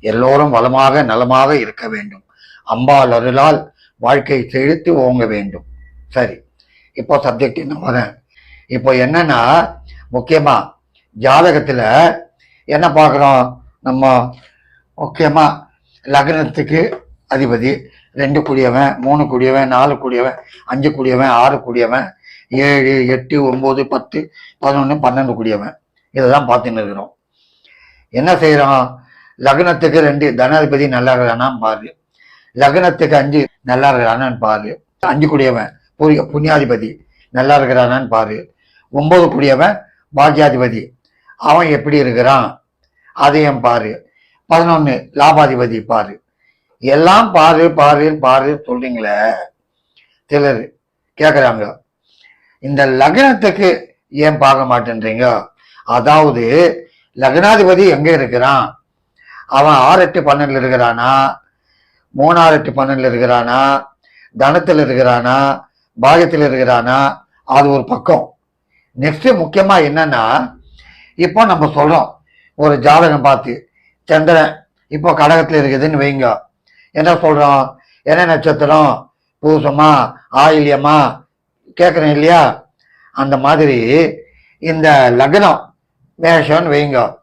எல்லோரும் வளமாக நலமாக இருக்க வேண்டும். அம்பாள் அருளால் வாழ்க்கை செழித்து ஓங்க வேண்டும். சரி இப்போ சப்ஜெக்ட் என்ன வரேன் இப்போ என்னன்னா முக்கியமா ஜாதகத்துல என்ன பார்க்குறோம்? நம்ம முக்கியமா லக்னத்துக்கு அதிபதி ரெண்டு கூடியவன் மூணு கூடியவன் நாலு கூடியவன் அஞ்சு கூடியவன் ஆறு கூடியவன் ஏழு எட்டு ஒம்பது பத்து பதினொன்று பன்னெண்டு கூடியவன். இதை தான் பார்த்துன்னு இருக்கிறோம். என்ன செய்கிறோம் லக்னத்துக்கு ரெண்டு தனாதிபதி நல்லா இருக்கிறானான்னு பாரு. லக்னத்துக்கு அஞ்சு நல்லா இருக்கிறானான்னு பாரு. அஞ்சு கூடியவன் புரிய புண்ணியாதிபதி நல்லா இருக்கிறானான்னு பாரு. ஒன்பது கூடியவன் பாக்கியாதிபதி. அவன் எப்படி இருக்கிறான்? அதையும் பாரு. பதினொன்று லாபாதிபதி பாரு. எல்லாம் பாரு பாரு பாரு சொல்றீங்களே. சிலர் கேட்குறாங்க இந்த லக்னத்துக்கு ஏன் பார்க்க மாட்டேன்றீங்க? அதாவது லக்னாதிபதி எங்கே இருக்கிறான்? அவன் ஆறு எட்டு பன்னெண்டில் இருக்கிறானா? மூணாறு எட்டு பன்னெண்டில் இருக்கிறானா? தனத்தில் இருக்கிறானா? பாகத்தில் இருக்கிறானா? அது ஒரு பக்கம். நெக்ஸ்ட் முக்கியமாக என்னன்னா இப்போ நம்ம சொல்றோம். ஒரு ஜாதகம் பார்த்து சந்திரன் இப்போ கடகத்தில் இருக்குதுன்னு வைங்க. என்ன சொல்றோம்? என்ன நட்சத்திரம்? பூசமா? ஆயில்யமா? கேட்குறேன் இல்லையா? அந்த மாதிரி இந்த லக்னம் மேஷம்னு வைங்க.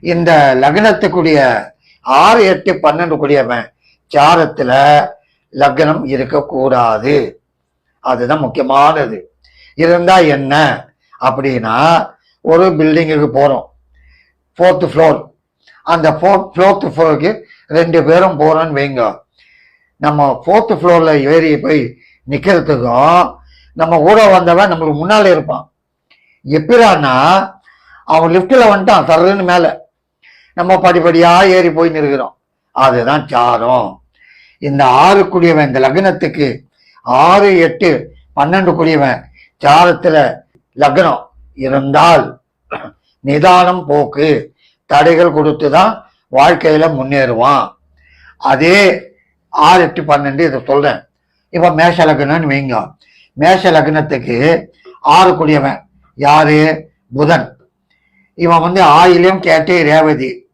இந்த லக்னத்துக்குரிய ஆறு எட்டு பன்னெண்டு கூடியவன் சாரத்துல லக்னம் இருக்கக்கூடாது. அதுதான் முக்கியமானது. இருந்தா என்ன? அப்படின்னா ஒரு பில்டிங்குக்கு போறோம். ஃபோர்த்து ஃப்ளோர் அந்த ஃபோர்த் ஃபோர்த்து ஃப்ளோருக்கு ரெண்டு பேரும் போறோம்னு வைங்க. நம்ம ஃபோர்த்து ஃப்ளோர்ல ஏறி போய் நிக்கிறதுக்கும் நம்ம கூட வந்தவன் நம்மளுக்கு முன்னாலே இருப்பான். எப்படின்னா அவன் லிஃப்ட்டில் வந்துட்டான் தர்றதுன்னு மேலே. நம்ம படிப்படியா ஏறி போய் நிற்கிறோம். அதுதான் சாரம். இந்த ஆறு குடியவன் இந்த லக்னத்துக்கு ஆறு எட்டு பன்னெண்டு குடியவன் சாரத்துல லக்னம் இருந்தால் நிதானம் போக்கு தடைகள் கொடுத்து தான் வாழ்க்கையில முன்னேறுவான். அதே ஆறு எட்டு பன்னெண்டு இதை சொல்றேன். இப்ப மேஷ லக்னம்னு வைங்க. மேஷ லக்னத்துக்கு ஆறு குடியவன் யாரு? புதன். இவன் வந்து ஆயிலையும் கேட்டே ரேவதி.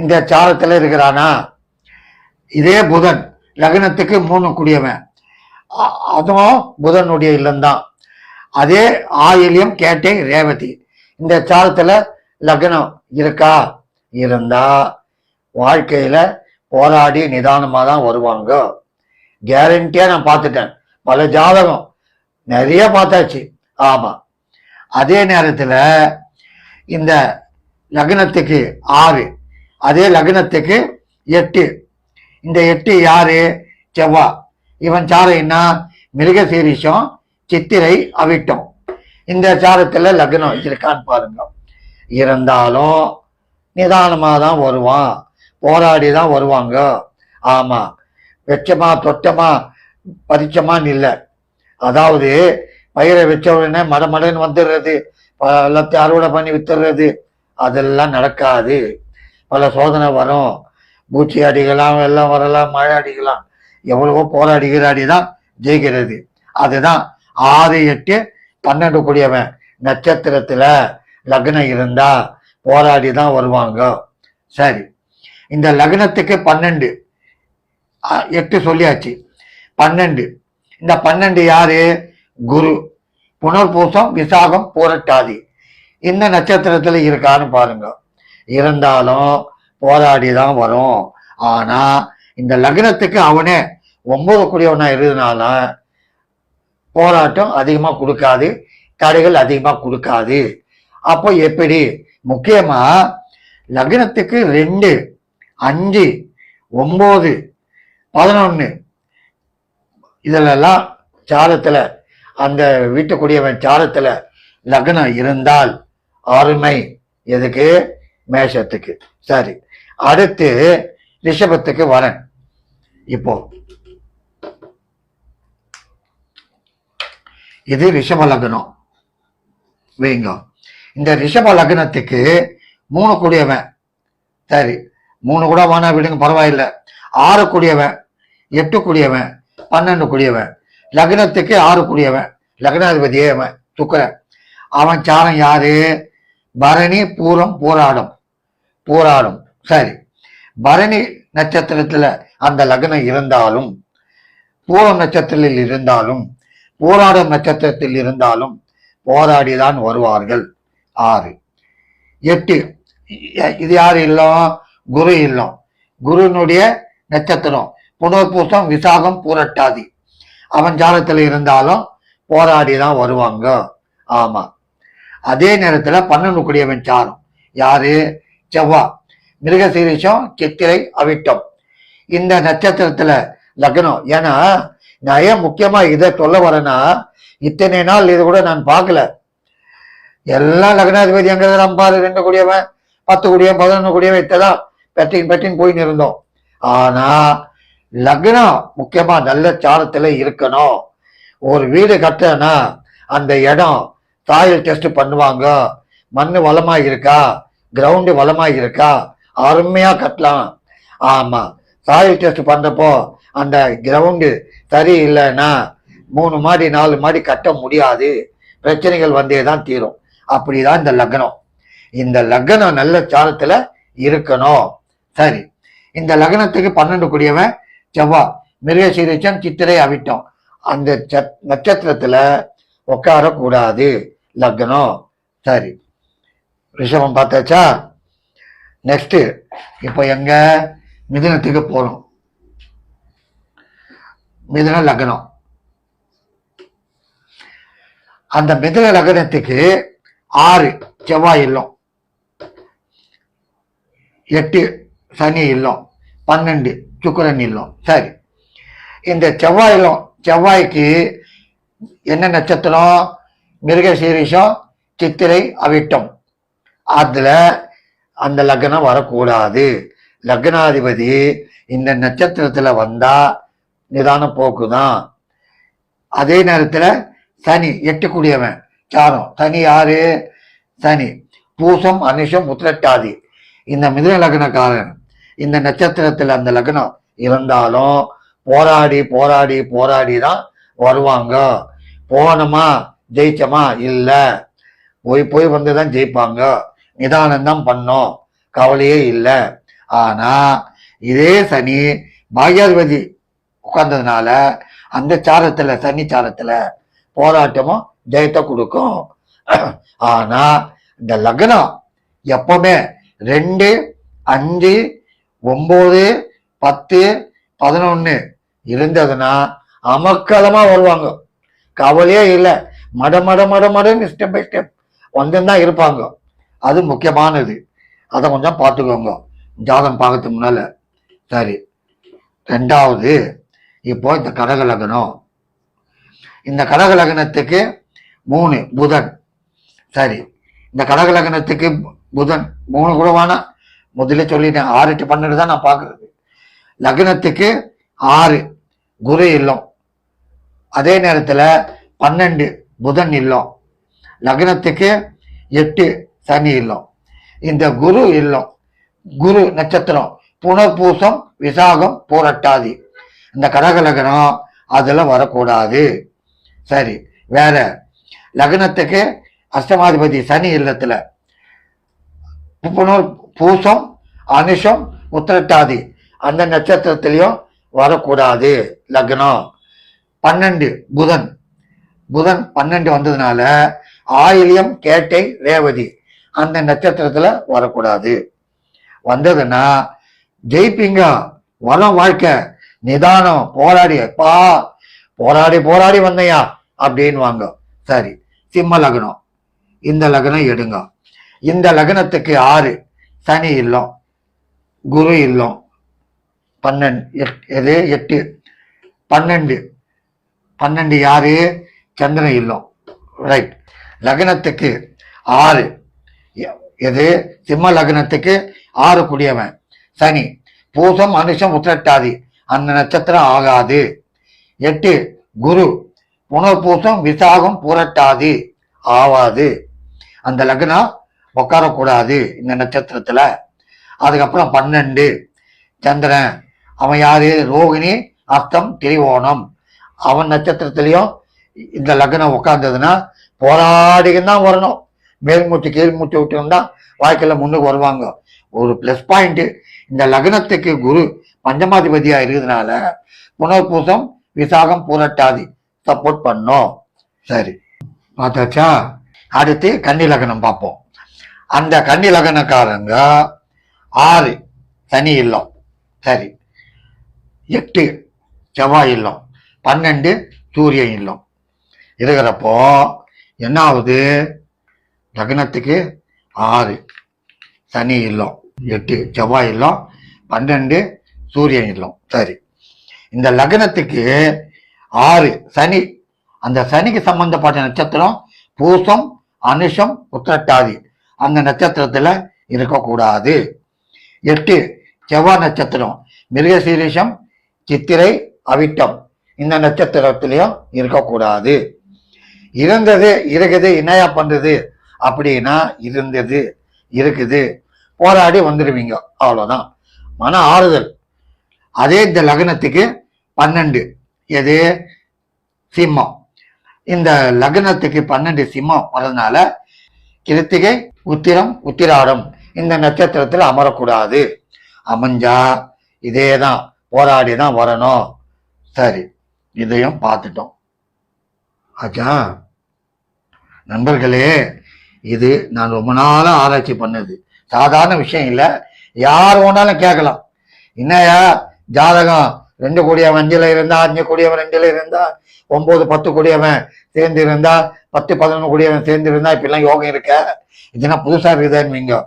இந்த சாலத்தில் இருக்கிறானா? இதே புதன் லக்னத்துக்கு மூணு குடியவன். அதுவும் புதனுடைய இல்லம்தான். அதே ஆயிலியம் கேட்டே ரேவதி. இந்த சாலத்தில் லக்னம் இருக்கா? இருந்தா வாழ்க்கையில போராடி நிதானமாக தான் வருவாங்க. கேரண்டியாக நான் பார்த்துட்டேன். பல ஜாதகம் நிறைய பார்த்தாச்சு. ஆமாம் அதே நேரத்தில் இந்த லக்னத்துக்கு ஆறு அதே லக்னத்துக்கு எட்டு. இந்த எட்டு யாரு? செவ்வா. இவன் சாரைன்னா மிருகசீரிஷம் சித்திரை அவிட்டம். இந்த சாரத்துல லக்னம் இருக்கான்னு பாருங்க. இருந்தாலும் நிதானமாக தான் வருவான். போராடி தான் வருவாங்க. ஆமா. வெச்சமா தொட்டமா பறிச்சமான்னு இல்லை. அதாவது பயிரை வச்ச உடனே மடமடன்னு வந்துடுறது. எல்லாத்தையும் அறுவடை பண்ணி வித்துடுறது. அதெல்லாம் நடக்காது. பல சோதனை வரும். பூச்சி அடிக்கலாம் வெள்ளம் வரலாம் மழை அடிக்கலாம். எவ்வளவோ போராடி கீராடி தான் ஜெயிக்கிறது. அதுதான் ஆறு எட்டு பன்னெண்டு கூடியவன் நட்சத்திரத்துல லக்னம் இருந்தா போராடி தான் வருவாங்க. சரி. இந்த லக்னத்துக்கு பன்னெண்டு. எட்டு சொல்லியாச்சு. பன்னெண்டு. இந்த பன்னெண்டு யாரு? குரு. புனர்பூசம் விசாகம் பூரட்டாதி. இந்த நட்சத்திரத்துல இருக்கான்னு பாருங்க. இருந்தாலும் போராடி தான் வரும். ஆனா இந்த லக்னத்துக்கு அவனே ஒன்பது கூடியவனா இருந்தனால போராட்டம் அதிகமா கொடுக்காது தடைகள் அதிகமா கொடுக்காது. அப்போ எப்படி? முக்கியமா லக்னத்துக்கு ரெண்டு அஞ்சு ஒன்பது பதினொன்னு இதிலெல்லாம் சாரத்துல அந்த வீட்டுக்குடியவன் சாரத்துல லக்னம் இருந்தால் அருமை. எதுக்கு? மேஷத்துக்கு. சரி. அடுத்து ரிஷபத்துக்கு வரேன். இப்போ. இது ரிஷப லக்னம். வைங்க. இந்த ரிஷப லக்னத்துக்கு மூணு கூடியவன். சரி. மூணு கூட வேணா விடுங்க பரவாயில்லை. ஆறு கூடியவன் எட்டு கூடியவன் பன்னெண்டு கூடியவன். லக்னத்துக்கு ஆறு கூடியவன். லக்னாதிபதியே அவன் சுக்கிரன். அவன் சாரம் யாரு? பரணி பூரம் போராடும். போராடும். சரி. பரணி நட்சத்திரத்துல அந்த லக்னம் இருந்தாலும் பூரம் நட்சத்திரத்தில் இருந்தாலும் போராடும் நட்சத்திரத்தில் இருந்தாலும் போராடிதான் வருவார்கள். ஆறு. எட்டு. இது யார் இல்லம்? குரு இல்லம். குருனுடைய நட்சத்திரம். புனர்பூசம் விசாகம் பூரட்டாதி. அவன் ஜாலத்தில் இருந்தாலும் போராடி தான் வருவாங்க. ஆமா. அதே நேரத்துல பன்னெண்டு குடியவன் சாரம். யாரு? செவ்வா. மிருகசீரிஷம் சித்திரை அவிட்டம். இந்த நட்சத்திரத்துல லக்னம். ஏன்னா நான் ஏன் முக்கியமா இதை சொல்ல வரேன்னா இத்தனை நாள் இது கூட நான் பார்க்கல. எல்லாம் லக்னாதிபதி அங்க அம்பாறு ரெண்டு குடியவன் பத்து குடியவன் பதினொன்று குடியவன் இத்ததான் பெட்டின் பெட்டின் போயின்னு இருந்தோம். ஆனா லக்னம் முக்கியமா நல்ல சாரத்துல இருக்கணும். ஒரு வீடு கட்டுறேன்னா அந்த இடம் சாயில் டெஸ்ட் பண்ணுவாங்க. மண் வளமாக இருக்கா கிரவுண்டு வளமாக இருக்கா அருமையாக கட்டலாம். ஆமாம் சாயில் டெஸ்ட் பண்ணுறப்போ அந்த கிரவுண்டு சரி இல்லைன்னா மூணு மாடி நாலு மாடி கட்ட முடியாது. பிரச்சனைகள் வந்தே தான் தீரும். அப்படிதான் இந்த லக்னம். இந்த லக்னம் நல்ல சாரத்தில் இருக்கணும். சரி. இந்த லக்னத்துக்கு பன்னெண்டு கூடியவன் செவ்வாய் மிருகசீரிச்சம் சித்திரை அவிட்டம். அந்த சத்- நட்சத்திரத்துல உட்காரக்கூடாது. லக்னம் சரி. ரிஷபம் பார்த்தாச்சா? நெக்ஸ்ட் இப்போ எங்க? மிதுனத்துக்கு போகிறோம் மிதுன லக்னம் அந்த மிதுன லக்னத்துக்கு ஆறு செவ்வாய் இல்லம் எட்டு சனி இல்லம் பன்னெண்டு சுக்கரன் இல்லம் சரி. இந்த செவ்வாய் இல்லம் செவ்வாய்க்கு என்ன நட்சத்திரம்? மிருகசீரிஷம் சித்திரை அவிட்டம். அதுல அந்த லக்னம் வரக்கூடாது. லக்னாதிபதி இந்த நட்சத்திரத்துல வந்தா நிதான போக்குதான். அதே நேரத்துல சனி எட்டு சாரம். சனி யாரு? சனி. பூசம் அனுஷம் உத்திரட்டாதி. இந்த மிதுன லக்னக்காரன் இந்த நட்சத்திரத்துல அந்த லக்னம் இருந்தாலும் போராடி போராடி போராடி தான் வருவாங்க. போனோமா ஜெயிச்சமா? இல்ல. போய் போய் வந்து தான் ஜெயிப்பாங்க. நிதானம் தான் பண்ணோம். கவலையே இல்லை. ஆனா இதே சனி பாக்யாதிபதி உட்கார்ந்ததுனால அந்த சாரத்துல சனி சாரத்துல போராட்டமும் ஜெயத்தை கொடுக்கும். ஆனா இந்த லக்னம் எப்பவுமே ரெண்டு அஞ்சு ஒன்பது பத்து பதினொன்னு இருந்ததுன்னா அமக்கலமா வருவாங்க. கவலையே இல்லை. மட மட மட மடன்னு ஸ்டெப் பை ஸ்டெப் வந்துதான் இருப்பாங்க. அது முக்கியமானது. அதை கொஞ்சம் பார்த்துக்கோங்க. ஜாதகம் பார்க்கறதுக்கு முன்னால. சரி. ரெண்டாவது இப்போ இந்த கடக லக்னம். இந்த கடக லக்னத்துக்கு மூணு புதன். சரி. இந்த கடக லக்னத்துக்கு புதன் மூணு கூட வேணாம் முதல்ல சொல்லிட்டேன். ஆறு எட்டு பன்னெண்டு தான் நான் பார்க்கறது. லக்னத்துக்கு ஆறு குரு இல்லம். அதே நேரத்தில் பன்னெண்டு புதன் இல்லம். லக்னத்துக்கு எட்டு சனி இல்லம். இந்த குரு இல்லம். குரு நட்சத்திரம். புனர்பூசம் விசாகம் பூரட்டாதி. இந்த கடகலகனம் அதெல்லாம் வரக்கூடாது. சரி வேற. லக்னத்துக்கு அஷ்டமாதிபதி சனி இல்லத்தில். புனர் பூசம் அனுஷம் உத்திரட்டாதி. அந்த நட்சத்திரத்திலையும் வரக்கூடாது. லக்னம். பன்னெண்டு புதன். புதன் பன்னெண்டு வந்ததுனால ஆயிலியம் கேட்டை ரேவதி அந்த நட்சத்திரத்துல வரக்கூடாது. வந்ததுன்னா ஜெயிப்பீங்க. வரம் வாழ்க்கை. நிதானம் போராடி பா போராடி போராடி வந்தையா? அப்படின்வாங்க சரி சிம்ம லக்னம். இந்த லக்னம் எடுங்க. இந்த லக்னத்துக்கு ஆறு? சனி இல்லம் குரு இல்லம். பன்னெண்டு எட் எது? எட்டு. பன்னெண்டு. பன்னெண்டு யாரு? சந்திரன் இல்லம். ரைட் லக்னத்துக்கு ஆறு. எ- எது? சிம்ம லக்னத்துக்கு ஆறு குடியவன். சனி. பூசம் அனுஷம் உத்திரட்டாதி. அந்த நட்சத்திரம் ஆகாது. எட்டு. குரு. புனர்பூசம் விசாகம் புரட்டாது. ஆவாது. அந்த லக்னம் உட்காரக்கூடாது இந்த நட்சத்திரத்துல. அதுக்கப்புறம் பன்னெண்டு. சந்திரன். அவன் யாரு? ரோகிணி அஸ்தம் திரிவோணம் அவன் நட்சத்திரத்திலையும் இந்த லக்னம் உட்கார்ந்ததுன்னா போராடிக்கு தான் வரணும். மேல் மூச்சு கீழ் வாழ்க்கையில் முன்னுக்கு வருவாங்க. ஒரு ப்ளஸ் பாயிண்ட்டு இந்த லக்னத்துக்கு குரு பஞ்சமாதிபதியாக இருக்கிறதுனால புனர்பூசம் விசாகம் புரட்டாதி சப்போர்ட் பண்ணோம். சரி. பார்த்தாச்சா? அடுத்து கன்னி லக்னம் பார்ப்போம். அந்த கன்னி லக்னக்காரங்க ஆறு சனி இல்லம். சரி. எட்டு செவ்வாய் இல்லம். பன்னெண்டு சூரியன் இல்லம். இருக்கிறப்போ என்ன ஆகுது லக்னத்துக்கு ஆறு. சனி இல்லம். எட்டு. செவ்வாய் இல்லம். பன்னெண்டு சூரியன் இல்லம். சரி. இந்த லக்னத்துக்கு ஆறு. சனி. அந்த சனிக்கு சம்பந்தப்பட்ட நட்சத்திரம் பூசம் அனுஷம் உத்திரட்டாதி. அந்த நட்சத்திரத்தில் இருக்கக்கூடாது. எட்டு. செவ்வாய் நட்சத்திரம். மிருகசீரிஷம் சித்திரை அவிட்டம். இந்த நட்சத்திரத்திலையும் இருக்கக்கூடாது. இருந்தது இருக்குது என்னையா பண்றது அப்படின்னா இருந்தது இருக்குது. போராடி வந்துடுவீங்க அவ்வளோதான் மன ஆறுதல். அதே இந்த லக்னத்துக்கு பன்னெண்டு. எது? சிம்மம். இந்த லக்னத்துக்கு பன்னெண்டு சிம்மம் வரதுனால கிருத்திகை உத்திரம் உத்திராடம் இந்த நட்சத்திரத்தில் அமரக்கூடாது. அமைஞ்சா இதே தான் போராடி தான் வரணும். சரி. இதையும் பார்த்துட்டோம். ஆச்சா நண்பர்களே இது நான் ரொம்ப நாளாக ஆராய்ச்சி பண்ணது. சாதாரண விஷயம் இல்லை. யார் வேணாலும் கேட்கலாம். என்னையா ஜாதகம் ரெண்டு கோடியவன் அஞ்சில் இருந்தா அஞ்சு கோடியவன் ரெண்டில் இருந்தா ஒம்பது பத்து கோடியவன் சேர்ந்து இருந்தா பத்து பதினொன்று கோடியவன் சேர்ந்து இருந்தா இப்பெல்லாம் யோகம் இருக்க? இதுனா புதுசாக இருக்குதுன்னு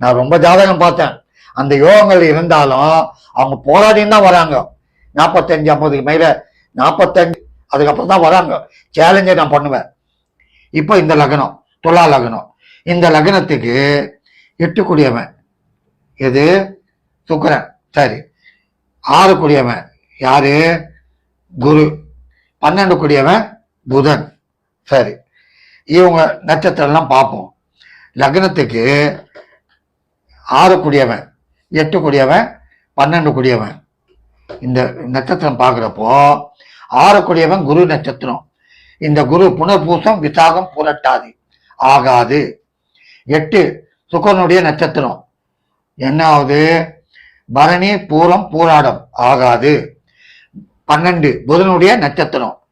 நான் ரொம்ப ஜாதகம் பார்த்தேன். அந்த யோகங்கள் இருந்தாலும் அவங்க போராடின்னு தான் வராங்க. நாற்பத்தஞ்சு ஐம்பதுக்கு மேலே நாற்பத்தஞ்சு அதுக்கப்புறம் தான் வராங்க. சேலஞ்சை நான் பண்ணுவேன். இப்போ இந்த லக்னம் துலா லக்னம். இந்த லக்னத்துக்கு எட்டு குடியவன். எது? சுக்கரன். சரி. ஆறு குடியவன். யாரு? குரு. பன்னெண்டு குடியவன் புதன். சரி. இவங்க நட்சத்திரம்லாம் பார்ப்போம். லக்னத்துக்கு ஆறு குடியவன் எட்டு குடியவன் பன்னெண்டு குடியவன். இந்த நட்சத்திரம் பார்க்குறப்போ ஆறு குடியவன் குரு நட்சத்திரம். இந்த குரு புனர்பூசம் விசாகம் புரட்டாது. ஆகாது. எட்டு சுக்கரனுடைய நட்சத்திரம். என்னாவது? பரணி பூரம் பூராடம். ஆகாது. பன்னெண்டு புதனுடைய நட்சத்திரம்.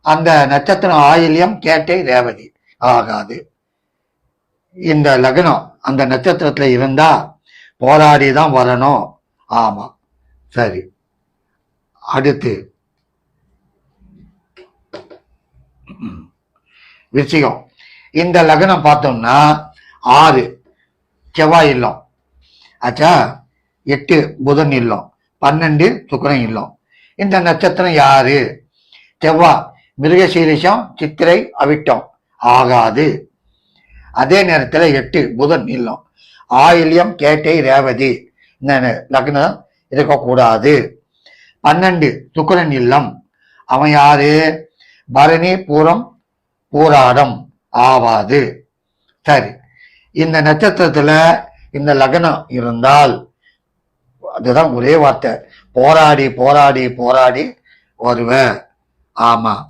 அந்த நட்சத்திரம் ஆயில்யம் கேட்டை ரேவதி. ஆகாது. இந்த லக்னம் அந்த நட்சத்திரத்துல இருந்தா போராடி தான் வரணும். ஆமா. சரி. அடுத்து விருச்சிகம் இந்த லக்னம் பார்த்தோம்னா ஆறு செவ்வாய் இல்லம். ஆச்சா எட்டு புதன் இல்லம் பன்னெண்டு சுக்கரன் இல்லம். இந்த நட்சத்திரம் யாரு? செவ்வாய் மிருகசீரிஷம் சித்திரை அவிட்டம். ஆகாது. அதே நேரத்தில் எட்டு புதன் இல்லம். ஆயில்யம் கேட்டை ரேவதி. இந்த லக்னம் இருக்கக்கூடாது. பன்னெண்டு சுக்கரன் இல்லம். அவன் யாரு? பரணி பூரம் போராடம் ஆவாது. சரி. இந்த நட்சத்திரத்துல இந்த லக்னம் இருந்தால் அதுதான் ஒரே வார்த்தை. போராடி போராடி போராடி வருவேன். ஆமா.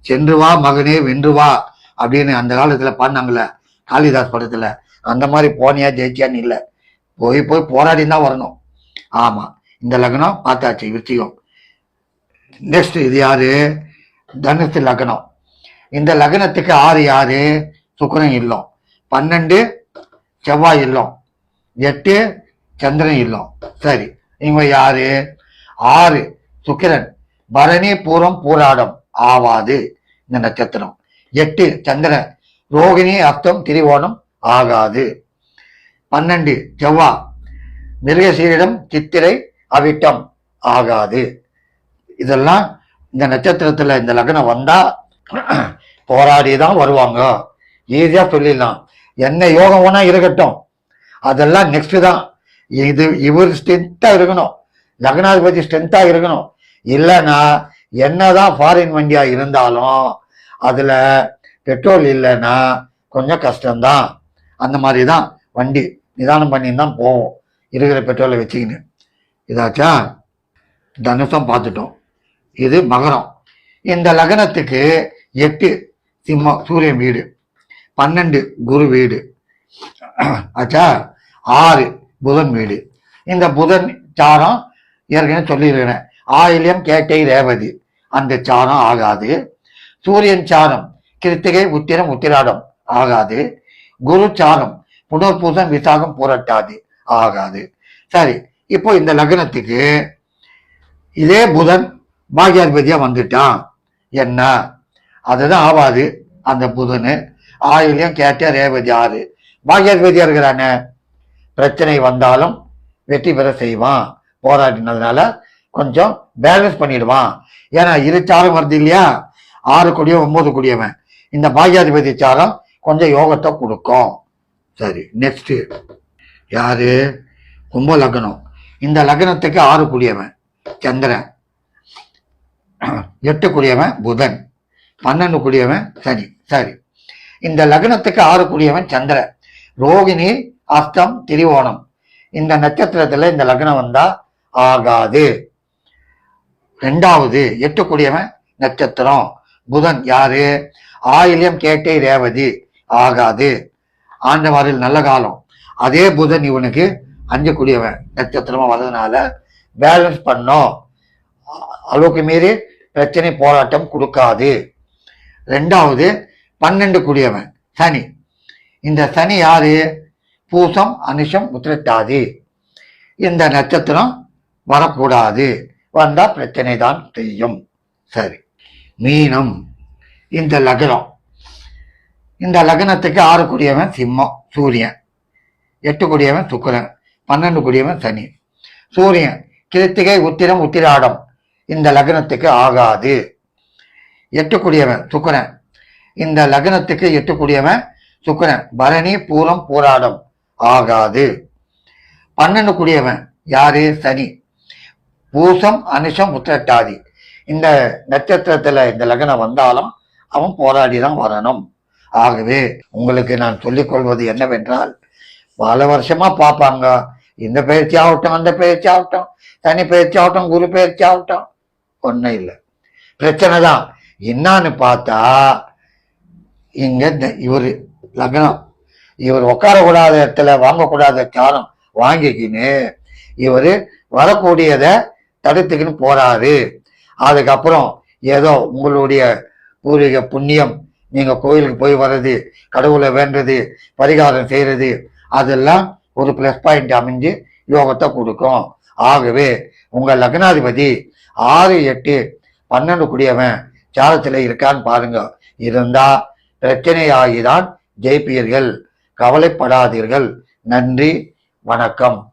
சென்று வா மகனே வென்று வா அப்படின்னு அந்த காலத்துல பாடினாங்கல்ல காளிதாஸ் படத்துல. அந்த மாதிரி போனியா ஜெயிச்சியான்னு இல்லை. போய் போய் போராடி தான் வரணும். ஆமா. இந்த லக்னம் பார்த்தாச்சு விருச்சிகம் நெக்ஸ்ட் இது யாரு? தனுசு லக்னம். இந்த லக்னத்துக்கு ஆறு யாரு? சுக்கிரன் இல்லம். பன்னெண்டு செவ்வாய் இல்லம். எட்டு சந்திரன் இல்லம். சரி இவங்க யாரு? ஆறு சுக்கிரன். பரணி பூரம் பூராடம். ஆவாது இந்த நட்சத்திரம். எட்டு சந்திரன் ரோகிணி அஸ்தம் திரிவோணம் ஆகாது. பன்னெண்டு செவ்வாய். மிருகசீரிடம் சித்திரை அவிட்டம் ஆகாது. இதெல்லாம் இந்த நட்சத்திரத்துல இந்த லக்னம் வந்தா போராடி தான் வருவாங்க. ஈஸியா சொல்லிடலாம். என்ன யோகம் ஒன்றா இருக்கட்டும். அதெல்லாம் நெக்ஸ்ட் தான். இது இவர் ஸ்ட்ரென்த்தா இருக்கணும். லக்னாதிபதி ஸ்ட்ரென்த்தா இருக்கணும். இல்லைன்னா என்னதான் ஃபாரின் வண்டியா இருந்தாலும் அதுல பெட்ரோல் இல்லைன்னா கொஞ்சம் கஷ்டம்தான். அந்த மாதிரி தான் வண்டி நிதானம் பண்ணி தான் போவோம். இருக்கிற பெட்ரோலை வச்சுக்கின்னு. இதாச்சா? தனுஷம் பார்த்துட்டோம். இது மகரம். இந்த லக்னத்துக்கு எட்டு சிம்மம் சூரியன் வீடு. பன்னெண்டு குரு வீடு. ஆச்சா ஆறு புதன் வீடு. இந்த புதன் சாரம் ஏற்கனவே சொல்லியிருக்கிறேன். ஆயிலியம் கேட்டை ரேவதி. அந்த சாரம் ஆகாது. சூரியன் சாரம் கிருத்திகை உத்திரம் உத்திராடம் ஆகாது. குரு சாரம் புனர்பூசம் விசாகம் புரட்டாது ஆகாது. சரி இப்போ இந்த லக்னத்துக்கு இதே புதன் பாக்யாதிபதியா வந்துட்டான். என்ன? அதுதான் ஆவாது அந்த புதனு. ஆயுள்யம் கேட்ட ரேவதி ஆறு. பாக்யாதிபதியா இருக்கிறானே பிரச்சனை வந்தாலும் வெற்றி பெற செய்வான். போராடினதுனால கொஞ்சம் பேலன்ஸ் பண்ணிடுவான். ஏன்னா இரு சாரம் வருது இல்லையா? ஆறு கொடியவன் ஒன்பது கொடியவன். இந்த பாக்யாதிபதி சாரம் கொஞ்சம் யோகத்தை கொடுக்கும். சரி நெக்ஸ்ட் யாரு? கும்ப லக்னம். இந்த லக்னத்துக்கு ஆறு கூடியவன். சந்திரன். எட்டு கூடியவன் புதன். பன்னெண்டு கூடியவன் சனி சரி. இந்த லக்னத்துக்கு ஆறு கூடியவன் சந்திரன் ரோகிணி அஸ்தம் திரிவோணம் இந்த நட்சத்திரத்துல இந்த லக்னம் வந்தா ஆகாது. ரெண்டாவது எட்டு கூடியவன் நட்சத்திரம். புதன் யாரு? ஆயிலியம் கேட்டை ரேவதி. ஆகாது. ஆண்டவாரில் நல்ல காலம். அதே புதன் இவனுக்கு அஞ்சு கூடியவன் நட்சத்திரமா வர்றதுனால பேலன்ஸ் பண்ணும். அளவுக்கு மீறி பிரச்சனை போராட்டம் கொடுக்காது. ரெண்டாவது பன்னெண்டு கூடியவன் சனி. இந்த சனி யாரு? பூசம் அனுஷம் உத்திரட்டாதி. இந்த நட்சத்திரம் வரக்கூடாது. வந்தா பிரச்சனை தான் செய்யும். சரி. மீனம். இந்த லக்னம். இந்த லக்னத்துக்கு ஆறு கூடியவன் சிம்மம் சூரியன். எட்டு கூடியவன் சுக்கரன். பன்னெண்டு கூடியவன் சனி. சூரியன் கிருத்திகை உத்திரம் உத்திராடம். இந்த லக்னத்துக்கு ஆகாது. எட்டுக்கூடியவன் சுக்கரன். இந்த லக்னத்துக்கு எட்டுக்கூடியவன் சுக்கரன். பரணி பூரம் போராடம் ஆகாது. பன்னெண்டு கூடியவன் யாரு? சனி. பூசம் அனுஷம் உத்திரட்டாதி. இந்த நட்சத்திரத்துல இந்த லக்னம் வந்தாலும் அவன் போராடி தான் வரணும். ஆகவே உங்களுக்கு நான் சொல்லிக் கொள்வது என்னவென்றால் பல வருஷமா பார்ப்பாங்க. இந்த பயிற்சி ஆகட்டும் அந்த பயிற்சி ஆகட்டும். சனி பயிற்சி ஆகட்டும் குரு பயிற்சி ஆகட்டும். ஒன்றும் இல்லை. பிரச்சனை தான் என்னான்னு பார்த்தா இங்க இந்த- லக்னம். இவர் உட்காரக்கூடாத இடத்துல வாங்கக்கூடாத சாரம் வாங்கிக்கின்னு இவர் வரக்கூடியதை தடுத்துக்கின்னு போறாரு. அதுக்கப்புறம் ஏதோ உங்களுடைய பூர்வீக புண்ணியம் நீங்கள் கோயிலுக்கு போய் வர்றது கடவுளை வேண்டது பரிகாரம் செய்கிறது அதெல்லாம் ஒரு ப்ளஸ் பாயிண்ட் அமைஞ்சு யோகத்தை கொடுக்கும். ஆகவே உங்கள் லக்னாதிபதி ஆறு எட்டு பன்னெண்டு குடியவன். சாரத்தில் இருக்கான்னு பாருங்க. இருந்தா பிரச்சனையாகிதான் ஜெயிப்பீர்கள். கவலைப்படாதீர்கள். நன்றி வணக்கம்.